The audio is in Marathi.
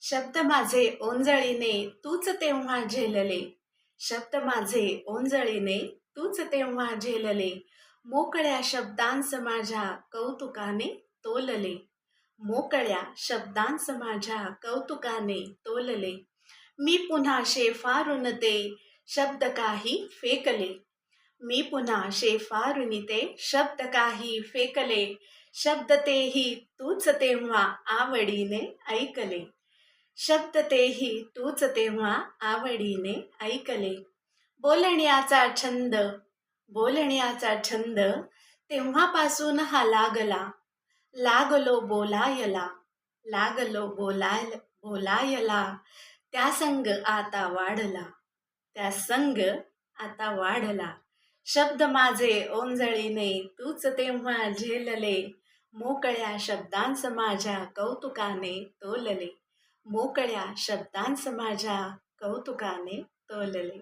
शब्द माझे ओंजळीने तूच तेव्हा झेलले. शब्द माझे ओंजळीने तूच तेव्हा झेलले. मोकळ्या शब्दांस माझ्या कौतुकाने तोलले. मोकळ्या शब्दांस माझ्या कौतुकाने तोलले. मी पुन्हा शेफारून ते शब्द काही फेकले. मी पुन्हा शेफारून ते शब्द काही फेकले. शब्द तेही तूच तेव्हा आवडीने ऐकले. शब्द तेही तूच तेव्हा आवडीने ऐकले. बोलण्याचा छंद बोलण्याचा छंद तेव्हापासून हा लागला. लागलो बोलायला लागलो बोलाय बोलायला. त्या संग आता वाढला त्या संग आता वाढला. शब्द माझे ओंजळीने तूच तेव्हा झेलले. मोकळ्या शब्दांस माझ्या कौतुकाने तोलले. मोकळ्या शब्दांस माझ्या कौतुकाने तोलले.